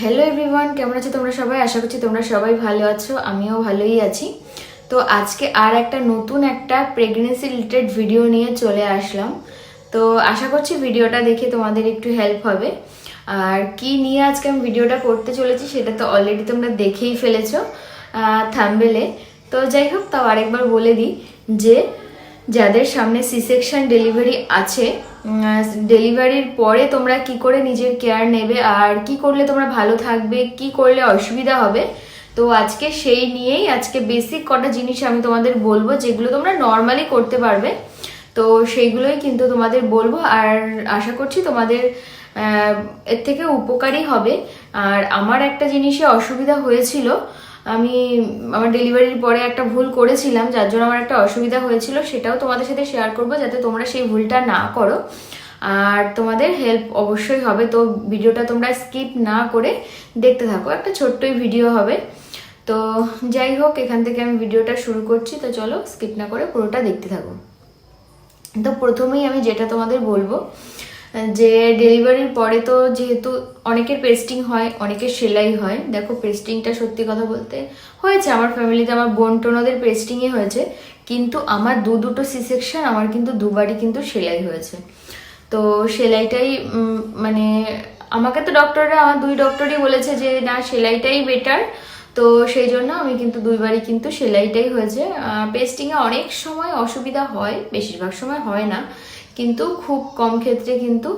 Hello everyone কেমন আছো তোমরা সবাই? আশা করছি তোমরা সবাই ভালো আছো, আমিও ভালোই আছি। তো আজকে আর একটা নতুন একটা প্রেগনেন্সি রিলেটেড ভিডিও নিয়ে চলে আসলাম। তো আশা করছি ভিডিওটা দেখে তোমাদের একটু হেল্প হবে। আর কি নিয়ে আজকে আমি ভিডিওটা করতে চলেছি সেটা তো অলরেডি তোমরা দেখেই ফেলেছো থাম্বেলে তো যাই হোক, তাও আরেকবার বলে দিই যে যাদের সামনে সি সেকশন ডেলিভারি আছে ডেলিভারির পরে তোমরা কি করে নিজের কেয়ার নেবে আর কি করলে তোমরা ভালো থাকবে, কি করলে অসুবিধা হবে? তো আজকে সেই নিয়েই আজকে বেসিক কটা জিনিস আমি তোমাদের বলব যেগুলো তোমরা নর্মালি করতে পারবে। তো সেইগুলোই কিন্তু তোমাদের বলব আর আশা করছি তোমাদের এর থেকে উপকারী হবে। আর আমার একটা জিনিসে অসুবিধা হয়েছিল আমি আমার ডেলিভারির পরে একটা ভুল করেছিলাম, যার জন্য আমার একটা অসুবিধা হয়েছিল, সেটাও তোমাদের সাথে শেয়ার করব যাতে তোমরা সেই ভুলটা না করো। আর তোমাদের হেল্প অবশ্যই হবে, তো ভিডিওটা তোমরা স্কিপ না করে দেখতে থাকো। একটা ছোট্টই ভিডিও হবে। তো যাই হোক, এখান থেকে আমি ভিডিওটা শুরু করছি, তো চলো স্কিপ না করে পুরোটা দেখতে থাকো। তো প্রথমেই আমি যেটা তোমাদের বলব যে ডেলিভারির পরে তো যেহেতু অনেকের পেস্টিং হয়, অনেকের সেলাই হয়। দেখো পেস্টিংটা সত্যি কথা বলতে হয়েছে। আমার ফ্যামিলিতে আমার বোন টোনদের পেস্টিংই হয়েছে। কিন্তু আমার দু দুটো সি সেকশন আমার কিন্তু দুবারই কিন্তু সেলাই হয়েছে। তো সেলাইটাই মানে আমাকে তো ডক্টররা আমার দুই ডক্টরই বলেছে যে, না, সেলাইটাই বেটার তো সেই জন্য আমি কিন্তু দুইবারই কিন্তু সেলাইটাই হয়েছে। পেস্টিংয়ে অনেক সময় অসুবিধা হয়, বেশিরভাগ সময় হয় না। কিন্তু খুব কম ক্ষেত্রে কিন্তু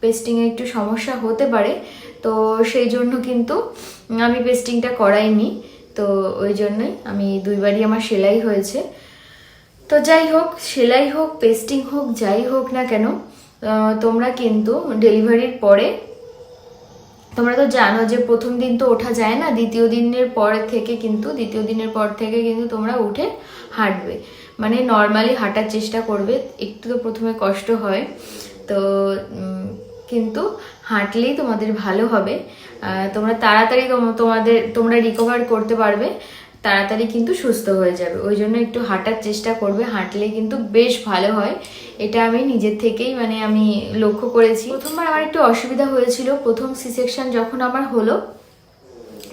পেস্টিংয়ে একটু সমস্যা হতে পারে। তো সেই জন্য কিন্তু আমি পেস্টিংটা করাইনি। তো ওই জন্যই আমি দুইবারই আমার সেলাই হয়েছে। তো যাই হোক, সেলাই হোক পেস্টিং হোক, যাই হোক না কেন তোমরা কিন্তু ডেলিভারির পরে, তোমরা তো জানো যে প্রথম দিন তো ওঠা যায় না, দ্বিতীয় দিনের পর থেকে কিন্তু, দ্বিতীয় দিনের পর থেকে কিন্তু তোমরা উঠে হাঁটবে। মানে নর্মালি হাঁটার চেষ্টা করবে, একটু তো প্রথমে কষ্ট হয়। তো কিন্তু হাঁটলেই তোমাদের ভালো হবে। তোমরা তাড়াতাড়ি তোম- তোমাদের, তোমরা রিকভার করতে পারবে, তাড়াতাড়ি কিন্তু সুস্থ হয়ে যাবে। ওই জন্য একটু হাঁটার চেষ্টা করবে, হাঁটলে কিন্তু বেশ ভালো হয়। এটা আমি নিজের থেকেই মানে আমি লক্ষ্য করেছি। প্রথমবার আমার একটু অসুবিধা হয়েছিল। প্রথম সি সেকশন যখন আমার হলো,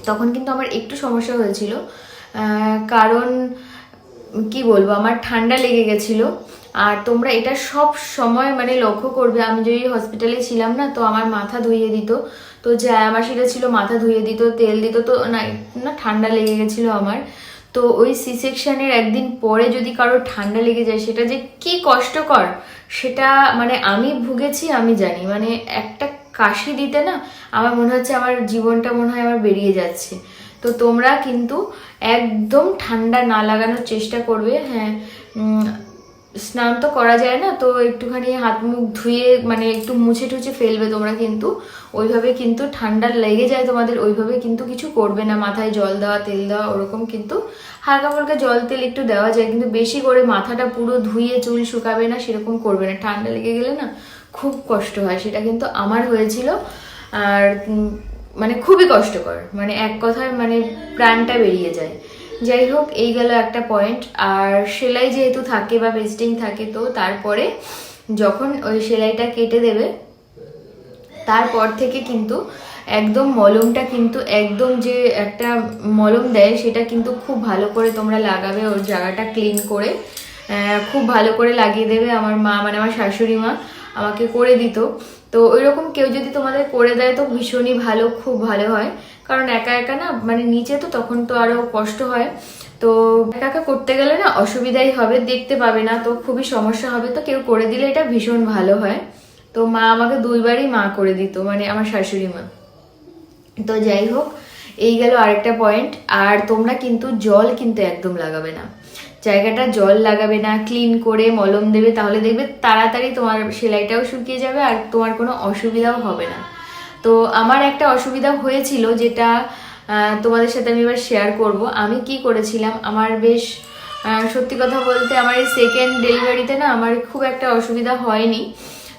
তখন কিন্তু আমার একটু সমস্যা হয়েছিল। কারণ কি বলব, আমার ঠান্ডা লেগে গেছিল। আর তোমরা এটা সব সময় মানে লক্ষ্য করবে, আমি যদি হসপিটালে ছিলাম না, তো আমার মাথা ধুইয়ে দিত। তো যা আমার সেটা ছিল মাথা ধুয়ে দিত, তেল দিত, তো না না ঠান্ডা লেগে গেছিল আমার। তো ওই সি সেকশনের একদিন পরে যদি কারও ঠান্ডা লেগে যায়, সেটা যে কি কষ্টকর, সেটা মানে আমি ভুগেছি, আমি জানি। মানে একটা কাশি দিতে না, আমার মনে হচ্ছে আমার জীবনটা মনে হয় আমার বেরিয়ে যাচ্ছে। তো তোমরা কিন্তু একদম ঠান্ডা না লাগানোর চেষ্টা করবে হ্যাঁ স্নান তো করা যায় না, তো একটুখানি হাত মুখ ধুয়ে মানে একটু মুছে টুছে ফেলবে তোমরা কিন্তু, ওইভাবে কিন্তু ঠান্ডা লেগে যায় তোমাদের, ওইভাবে কিন্তু কিছু করবে না, মাথায় জল দেওয়া, তেল দেওয়া, ওরকম কিন্তু হালকা ফালকা জল তেল একটু দেওয়া যায়, কিন্তু বেশি করে মাথাটা পুরো ধুয়ে চুল শুকাবে না, সেরকম করবে না, ঠান্ডা লেগে গেলে না খুব কষ্ট হয়, সেটা কিন্তু আমার হয়েছিল, আর মানে খুবই কষ্টকর মানে এক কথায় মানে প্রাণটা বেরিয়ে যায়। যাই হোক, এই গেল একটা পয়েন্ট আর সেলাই যেহেতু থাকে বা পেস্টিং থাকে, তো তারপরে যখন ওই সেলাইটা কেটে দেবে, তারপর থেকে কিন্তু একদম মলমটা কিন্তু একদম যে একটা মলম দেয়, সেটা কিন্তু খুব ভালো করে তোমরা লাগাবে ওর জায়গাটা ক্লিন করে খুব ভালো করে লাগিয়ে দেবে। আমার মা মানে আমার শাশুড়ি মা আমাকে করে দিত। তো ওই রকম কেউ যদি তোমাদের করে দেয় তো ভীষণই ভালো, খুব ভালো হয়। কারণ একা একা না মানে নিচে তো তখন তো আরও কষ্ট হয়। তো একা একা করতে গেলে না অসুবিধাই হবে, দেখতে পাবে না, তো খুবই সমস্যা হবে। তো কেউ করে দিলে এটা ভীষণ ভালো হয়। তো মা আমাকে দুইবারই মা করে দিত মানে আমার শাশুড়ি মা। তো যাই হোক, এই গেল আরেকটা পয়েন্ট আর তোমরা কিন্তু জল কিন্তু একদম লাগাবে না। জায়গাটা জল লাগাবে না ক্লিন করে মলম দেবে, তাহলে দেখবে তাড়াতাড়ি তোমার সেলাইটাও শুকিয়ে যাবে আর তোমার কোনো অসুবিধাও হবে না। তো আমার একটা অসুবিধা হয়েছিল যেটা তোমাদের সাথে আমি এবার শেয়ার করব। আমি কি করেছিলাম, আমার বেশ সত্যি কথা বলতে আমার এই সেকেন্ড ডেলিভারিতে না আমার খুব একটা অসুবিধা হয়নি।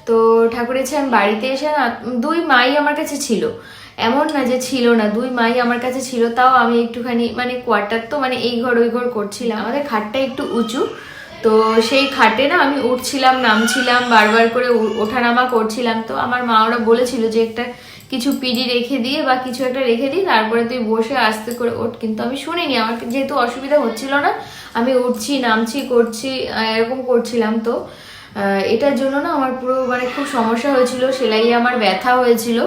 তো ঠাকুরের আমি বাড়িতে এসে না, দুই মাই আমার কাছে ছিল। এমন না যে ছিল না, দুই মাই আমার কাছে ছিল, তাও আমি একটুখানি মানে কোয়ার্টার তো মানে এই ঘর ওই ঘর করছিলাম। আমাদের খাটটা একটু উঁচু, তো সেই খাটে না আমি উঠছিলাম, নামছিলাম, বারবার করে ওঠানামা করছিলাম। তো আমার মা ওরা বলেছিল যে একটা কিছু পিডি রেখে দিয়ে বা কিছু একটা রেখে দিই তারপরে তুই বসে আস্তে করে ওঠ। কিন্তু আমি শুনিনি, আমার যেহেতু অসুবিধা হচ্ছিল না, আমি উঠছি, নামছি, করছি এরকম করছিলাম তো। এটার জন্য না আমার পুরো মানে খুব সমস্যা হয়েছিল সেলাইয়ে আমার ব্যথা হয়েছিল।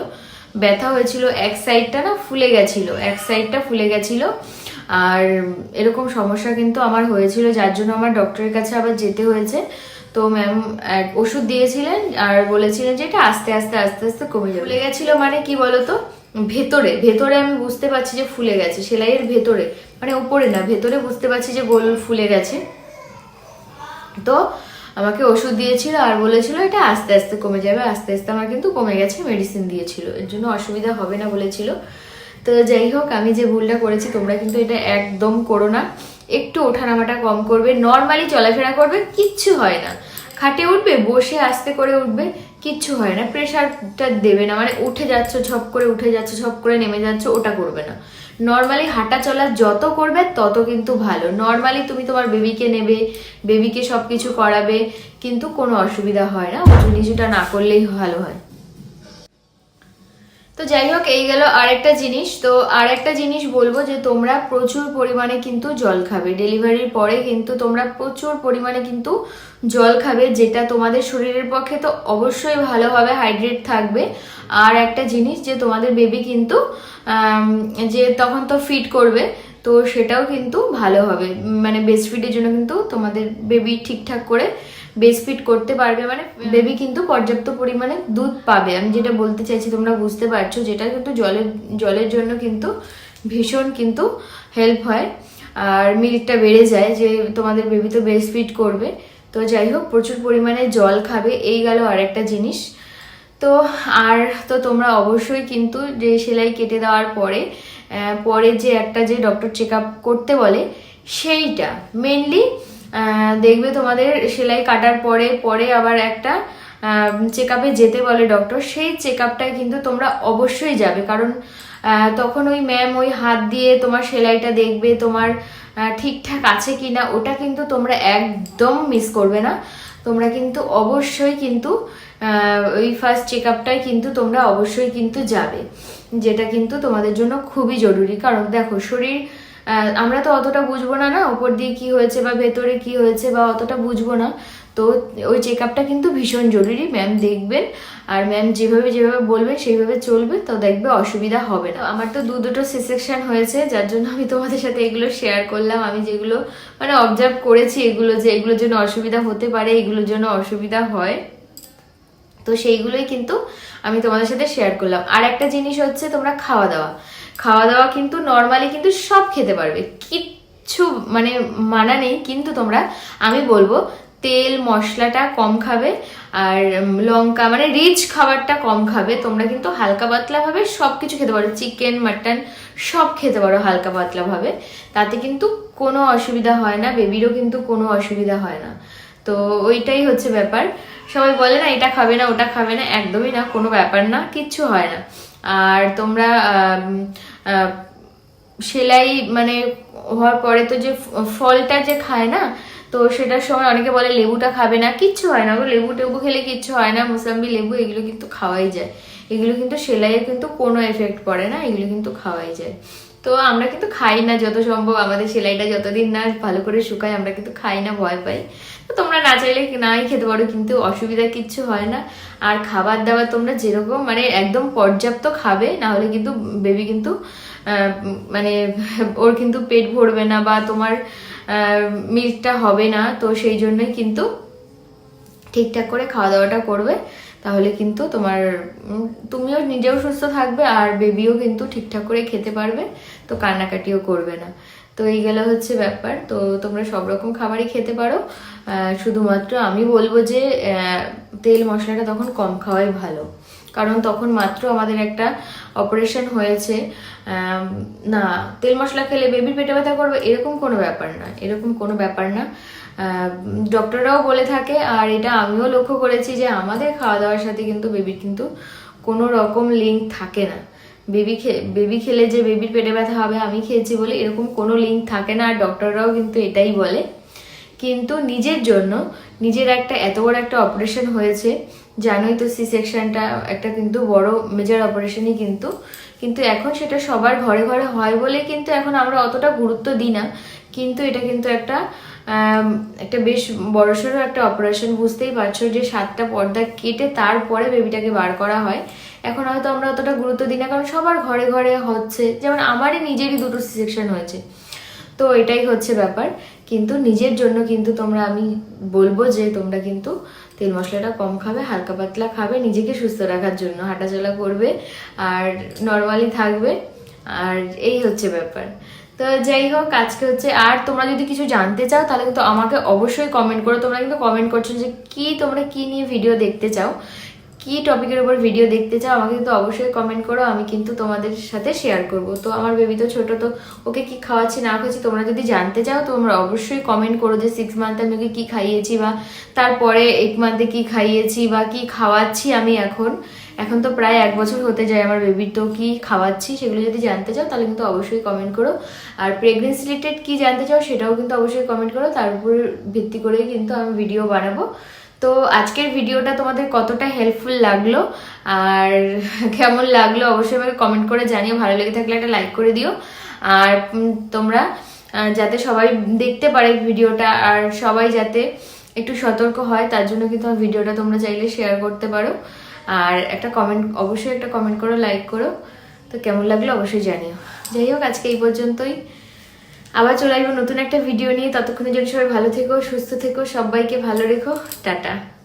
ব্যথা হয়েছিল, এক সাইডটা না ফুলে গেছিল, এক সাইডটা ফুলে গেছিল। আর এরকম সমস্যা কিন্তু আমার হয়েছিল, যার জন্য আমার ডক্টরের কাছে আবার যেতে হয়েছে। তো ম্যাম ওষুধ দিয়েছিলেন আর বলেছিলেন যে এটা আস্তে আস্তে আস্তে আস্তে কমে যাবে। ফুলে গেছিল মানে কি বলতো? ভেতরে ভেতরে আমি বুঝতে পারছি যে ফুলে গেছে, সেলাইয়ের ভেতরে। মানে উপরে না, ভেতরে বুঝতে পারছি যে গোল ফুলে গেছে। তো আমাকে ওষুধ দিয়েছিল আর বলেছিল এটা আস্তে আস্তে কমে যাবে, আস্তে আস্তে আমার কিন্তু কমে গেছে মেডিসিন দিয়েছিল। এর জন্য অসুবিধা হবে না বলেছিল। তো যাই হোক, আমি যে ভুলটা করেছি তোমরা কিন্তু এটা একদম করো না। একটু ওঠানামাটা কম করবে নর্মালি চলাফেরা করবে, কিচ্ছু হয় না। খাটে উঠবে, বসে আস্তে করে উঠবে, কিচ্ছু হয় না। প্রেশারটা দেবে না মানে উঠে যাচ্ছ, ঝপ করে উঠে যাচ্ছ, ঝপ করে নেমে যাচ্ছ, ওটা করবে না। নর্মালি হাঁটা চলা যত করবে তত কিন্তু ভালো। নর্মালি তুমি তোমার বেবিকে নেবে বেবিকে সব কিছু করাবে, কিন্তু কোনো অসুবিধা হয় না। উঁচু নিচুটা না করলেই ভালো হয়। তো যাই হোক, এই গেল আরেকটা জিনিস। তো আরেকটা জিনিস বলব যে তোমরা প্রচুর পরিমাণে কিন্তু জল খাবে। ডেলিভারির পরে কিন্তু তোমরা প্রচুর পরিমাণে কিন্তু জল খাবে, যেটা তোমাদের শরীরের পক্ষে তো অবশ্যই ভালো হবে হাইড্রেট থাকবে। আর একটা জিনিস যে তোমাদের বেবি কিন্তু যে তখন তো ফিট করবে তো সেটাও কিন্তু ভালো হবে। মানে বেস্ট ফিটের জন্য কিন্তু তোমাদের বেবি ঠিকঠাক করে বেস্ট ফিট করতে পারবে। মানে বেবি কিন্তু পর্যাপ্ত পরিমাণে দুধ পাবে। আমি যেটা বলতে চাইছি তোমরা বুঝতে পারছ যেটা কিন্তু জলের জলের জন্য কিন্তু ভীষণ কিন্তু হেল্প হয়। আর মিল্কটা বেড়ে যায় যে তোমাদের বেবি তো বেস্ট ফিট করবে। তো যাই হোক প্রচুর পরিমাণে জল খাবে। এই গেল আরেকটা জিনিস। তো আর তো তোমরা অবশ্যই কিন্তু যে সেলাই কেটে দেওয়ার পরে পরে যে একটা যে ডক্টর চেক করতে বলে, সেইটা মেনলি দেখবে তোমাদের সেলাই কাটার পরে পরে আবার একটা চেক যেতে বলে ডক্টর সেই চেক আপটায় কিন্তু তোমরা অবশ্যই যাবে। কারণ তখন ওই ম্যাম ওই হাত দিয়ে তোমার সেলাইটা দেখবে, তোমার ঠিকঠাক আছে কিনা, ওটা কিন্তু তোমরা একদম মিস করবে না। তোমরা কিন্তু অবশ্যই কিন্তু ওই ফার্স্ট চেক আপটাই কিন্তু তোমরা অবশ্যই কিন্তু যাবে। যেটা কিন্তু তোমাদের জন্য খুবই জরুরি। কারণ দেখো, শরীর আমরা তো অতটা বুঝব না না? ওপর দিয়ে কি হয়েছে বা ভেতরে কি হয়েছে বা অতটা বুঝব না। তো ওই চেক আপটা কিন্তু ভীষণ জরুরি ম্যাম দেখবেন। আর ম্যাম যেভাবে যেভাবে বলবেন, সেইভাবে চলবে, তো দেখবে অসুবিধা হবে না। আমার তো দু দুটো সিসেকশন হয়েছে, যার জন্য আমি তোমাদের সাথে এগুলো শেয়ার করলাম। আমি যেগুলো মানে অবজার্ভ করেছি, এগুলো যে এগুলোর জন্য অসুবিধা হতে পারে, এগুলোর জন্য অসুবিধা হয়। তো সেইগুলোই কিন্তু আমি তোমাদের সাথে শেয়ার করলাম। আর একটা জিনিস হচ্ছে তোমরা খাওয়া দাওয়া খাওয়া দাওয়া কিন্তু নর্মালি কিন্তু সব খেতে পারবে। কিচ্ছু মানে মানা নেই, কিন্তু তোমরা, আমি বলব তেল, মশলাটা কম খাবে আর লঙ্কা মানে রিচ খাবারটা কম খাবে। তোমরা কিন্তু হালকা পাতলা ভাবে সব কিছু খেতে পারো। চিকেন মাটন সব খেতে পারো হালকা পাতলা ভাবে। তাতে কিন্তু কোনো অসুবিধা হয় না বেবিরও কিন্তু কোনো অসুবিধা হয় না। তো ওইটাই হচ্ছে ব্যাপার। সবাই বলে না, এটা খাবে না, ওটা খাবে না। একদমই না, কোনো ব্যাপার না, কিচ্ছু হয় না। আর তোমরা সেলাই মানে হওয়ার পরে তো যে ফলটা যে খায় না তো সেটার সময় অনেকে বলে লেবুটা খাবে না, কিচ্ছু হয় না। লেবু টেবু খেলে কিচ্ছু হয় না। মোসাম্বি লেবু, এগুলো কিন্তু খাওয়াই যায়। এগুলো কিন্তু সেলাইয়ের কিন্তু কোনো এফেক্ট পড়ে না, এগুলো কিন্তু খাওয়াই যায়। তো আমরা কিন্তু খাই না যত সম্ভব, আমাদের সেলাইটা যতদিন না ভালো করে শুকায়, আমরা কিন্তু খাই না, ভয় পাই। তো তোমরা না চাইলে নাই খেতে পারো, কিন্তু অসুবিধা কিচ্ছু হয় না। আর খাবার দাবার তোমরা যেরকম মানে একদম পর্যাপ্ত খাবে না হলে কিন্তু বেবি কিন্তু মানে ওর কিন্তু পেট ভরবে না বা তোমার মিল্কটা হবে না, তো সেই জন্যই কিন্তু ঠিকঠাক করে খাওয়া দাওয়াটা করবে। তাহলে কিন্তু তোমার তুমিও নিজেও সুস্থ থাকবে আর বেবিও কিন্তু ঠিকঠাক করে খেতে পারবে, তো কান্নাকাটিও করবে না। তো এই গেল হচ্ছে ব্যাপার, তো তোমরা সব রকম খাবারই খেতে পারো। শুধুমাত্র আমি বলব যে তেল মশলাটা তখন কম খাওয়াই ভালো। কারণ তখন মাত্র আমাদের একটা অপারেশন হয়েছে। না, তেল মশলা খেলে বেবির পেটে ব্যথা করবে, এরকম কোনো ব্যাপার না এরকম কোনো ব্যাপার না। ডক্টররাও বলে থাকে, আর এটা আমিও লক্ষ্য করেছি যে আমাদের খাওয়া দাওয়ার সাথে কিন্তু বেবির কিন্তু কোনো রকম লিঙ্ক থাকে না। বেবি খেয়ে বেবি খেলে যে বেবির পেটে ব্যথা হবে, আমি খেয়েছি বলে এরকম কোনো লিঙ্ক থাকে না, আর ডক্টররাও কিন্তু এটাই বলে। কিন্তু নিজের জন্য নিজের একটা এত বড় একটা অপারেশন হয়েছে। জানোই তো সি সেকশনটা একটা কিন্তু বড় মেজর অপারেশনই কিন্তু। কিন্তু এখন সেটা সবার ঘরে ঘরে হয় বলে কিন্তু এখন আমরা অতটা গুরুত্ব দিই না। কিন্তু এটা কিন্তু একটা একটা বেশ বড়সড় একটা অপারেশন বুঝতেই পারছ যে সাতটা পর্দা কেটে তারপরে বেবিটাকে বার করা হয়। এখন হয়তো আমরা অতটা গুরুত্ব দিই না, কারণ সবার ঘরে ঘরে হচ্ছে। যেমন আমারই নিজেরই দুটো সি সেকশন হয়েছে। তো এটাই হচ্ছে ব্যাপার। কিন্তু নিজের জন্য কিন্তু তোমরা, আমি বলব যে তোমরা কিন্তু তেল মশলাটা কম খাবে, হালকা পাতলা খাবে, নিজেকে সুস্থ রাখার জন্য। হাঁটাচলা করবে আর নর্মালি থাকবে। আর এই হচ্ছে ব্যাপার। তো যাই হোক, আজকে হচ্ছে, আর তোমরা যদি কিছু জানতে চাও, তাহলে কিন্তু আমাকে অবশ্যই কমেন্ট করো। তোমরা কিন্তু কমেন্ট করছ যে কি তোমরা কি নিয়ে ভিডিও দেখতে চাও। কি টপিকের উপর ভিডিও দেখতে চাও, আমাকে কিন্তু অবশ্যই কমেন্ট করো, আমি কিন্তু তোমাদের সাথে শেয়ার করব। তো আমার বেবি তো ছোট, তো ওকে কি খাওয়াচ্ছি, না খাওয়াচ্ছি, তোমরা যদি জানতে চাও তো তোমরা অবশ্যই কমেন্ট করো যে সিক্স মান্থে আমি ওকে কী খাইয়েছি বা তারপরে এক মান্থে কি খাইয়েছি বা কি খাওয়াচ্ছি আমি এখন। এখন তো প্রায় এক বছর হতে যায় আমার বেবির তো কী খাওয়াচ্ছি, সেগুলো যদি জানতে চাও, তাহলে কিন্তু অবশ্যই কমেন্ট করো। আর প্রেগনেন্সি রিলেটেড কী জানতে চাও, সেটাও কিন্তু অবশ্যই কমেন্ট করো, তার উপর ভিত্তি করেই কিন্তু আমি ভিডিও বানাবো। তো আজকের ভিডিওটা তোমাদের কতটা হেল্পফুল লাগল আর কেমন লাগল অবশ্যই আমাকে কমেন্ট করে জানিও। ভালো লেগে থাকলে একটা লাইক করে দিও। আর তোমরা যাতে সবাই দেখতে পারে ভিডিওটা আর সবাই যাতে একটু সতর্ক হয়, তার জন্য কিন্তু আমার ভিডিওটা তোমরা চাইলে শেয়ার করতে পারো। আর একটা কমেন্ট অবশ্যই একটা কমেন্ট করো লাইক করো। তো কেমন লাগল অবশ্যই জানিও। যাই হোক, আজকে এই পর্যন্তই। আবার চলে আসব নতুন একটা ভিডিও নিয়ে। ততক্ষণের জন্য সবাই ভালো থেকো, সুস্থ থেকো, সবাইকে ভালো রেখো। টাটা।